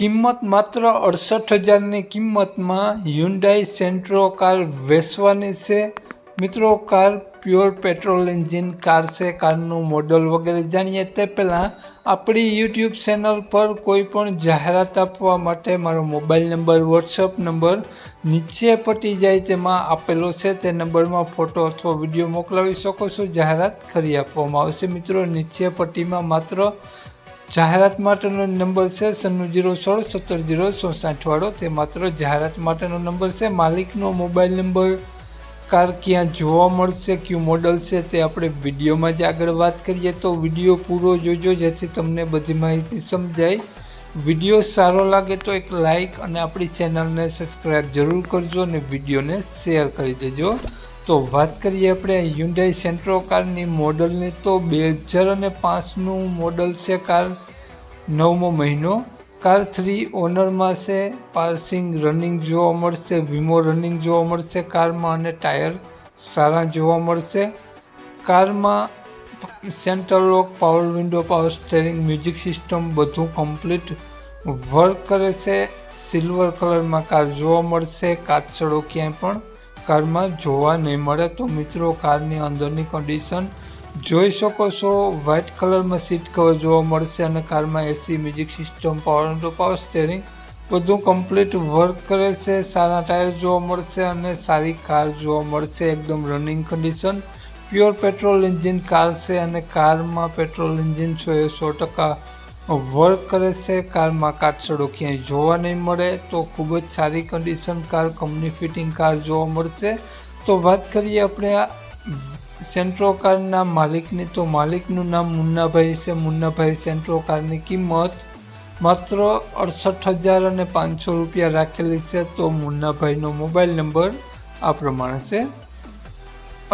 કિંમત માત્ર અડસઠ હજારની કિંમતમાં હ્યુન્ડાઈ સેન્ટ્રો કાર વેચવાની છે. મિત્રો, car pure petrol engine, car છે, કારનું મોડલ વગેરે જાણીએ તે પહેલાં આપણી યુટ્યુબ ચેનલ પર કોઈ પણ જાહેરાત આપવા માટે મારો મોબાઈલ નંબર, વોટ્સઅપ નંબર નીચે પટી જાય તેમાં આપેલો છે. તે નંબરમાં ફોટો અથવા વીડિયો મોકલાવી શકો છો. જાહેરાત કરી આપવામાં આવશે. મિત્રો, નીચે પટ્ટીમાં માત્ર જાહેરાત માટેનો નંબર છે સન્નું જીરો સોળ સત્તર જીરો ચોસાઠ વાળો. તે માત્ર જાહેરાત માટેનો નંબર છે. માલિકનો મોબાઈલ નંબર કાર ક્યાં જોવા મળશે, કયું મોડલ છે તે આપણે વિડીયોમાં જ આગળ વાત કરીએ. તો વીડિયો પૂરો જોજો, જેથી તમને બધી માહિતી સમજાય. વીડિયો સારો લાગે તો એક લાઈક અને આપણી ચેનલને સબસ્ક્રાઈબ જરૂર કરજો અને વિડીયોને શેર કરી દેજો. તો વાત કરીએ આપણે હ્યુન્ડાઈ સેન્ટ્રો કારની મોડલની, તો બે હજાર અને પાંચનું મોડલ છે કાર નવમો મહિનો. કાર થ્રી ઓનરમાં છે પાર્સિંગ રનિંગ જોવા મળશે વીમો રનિંગ જોવા મળશે કારમાં અને ટાયર સારા જોવા મળશે. કારમાં central lock power window power steering music system બધું કમ્પ્લીટ વર્ક કરે છે. સિલ્વર કલરમાં કાર જોવા મળશે, કાચડો ક્યાંય પણ. કારમાં જોવા નહીં મળે તો મિત્રો કારની અંદરની કન્ડિશન જોઈ શકો છો. વ્હાઇટ કલરમાં સીટ કવર જોવા મળશે અને કારમાં AC music system power to power steering બધું કમ્પ્લીટ વર્ક કરે છે. સારા ટાયર જોવા મળશે અને સારી કાર જોવા મળશે. એકદમ running condition pure petrol engine car છે અને કારમાં પેટ્રોલ એન્જિન સો એ સો ટકા વર્ક કરે છે, કારમાં કાટસડો ક્યાંય જોવા નહીં મળે, તો ખૂબ જ સારી condition car company fitting car જોવા મળશે. તો વાત કરીએ આપણે સેન્ટ્રો કારના માલિકની, તો માલિકનું નામ મુન્નાભાઈ છે. મુન્નાભાઈ સેન્ટ્રો કારની કિંમત માત્ર અડસઠ હજાર અને પાંચસો રૂપિયા રાખેલી છે. તો મુન્નાભાઈનો મોબાઈલ નંબર આ પ્રમાણે છે.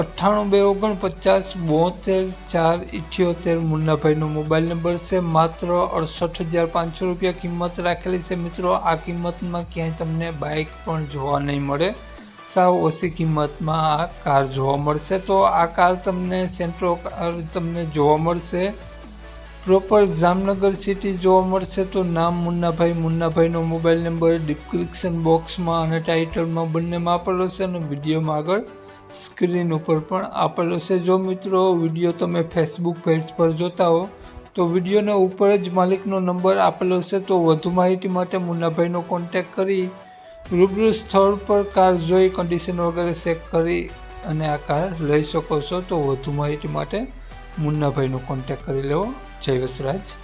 અઠ્ઠાણું બે ઓગણપચાસ બોતેર ચાર ઇઠ્યોતેર મુન્નાભાઈનો મોબાઈલ નંબર છે. માત્ર અડસઠ હજાર પાંચસો રૂપિયા કિંમત રાખેલી છે. મિત્રો, આ કિંમતમાં ક્યાંય તમને બાઇક પણ જોવા નહીં મળે. સાવ ઓછી કિંમતમાં આ કાર જોવા મળશે. તો આ કાર તમને સેન્ટ્રો કાર તમને જોવા મળશે. પ્રોપર જામનગર સિટી જોવા મળશે. તો નામ મુન્નાભાઈ. મુન્નાભાઈનો મોબાઈલ નંબર ડિસ્ક્રિપ્શન બોક્સમાં અને ટાઇટલમાં બંનેમાં આપેલો છે અને વિડીયોમાં આગળ સ્ક્રીન ઉપર પણ આપેલો છે. જો મિત્રો વીડિયો તમે ફેસબુક પેજ પર જોતા હો, તો વિડીયોના ઉપર જ માલિકનો નંબર આપેલો છે. તો વધુ માહિતી માટે મુન્નાભાઈનો કોન્ટેક કરી, રૂબરૂ સ્થળ પર કાર જોઈ કન્ડિશન વગેરે ચેક કરી અને આ કાર લઈ શકો છો. તો વધુ માહિતી માટે મુન્નાભાઈનો કોન્ટેક કરી લેવો. જય વસરાજ.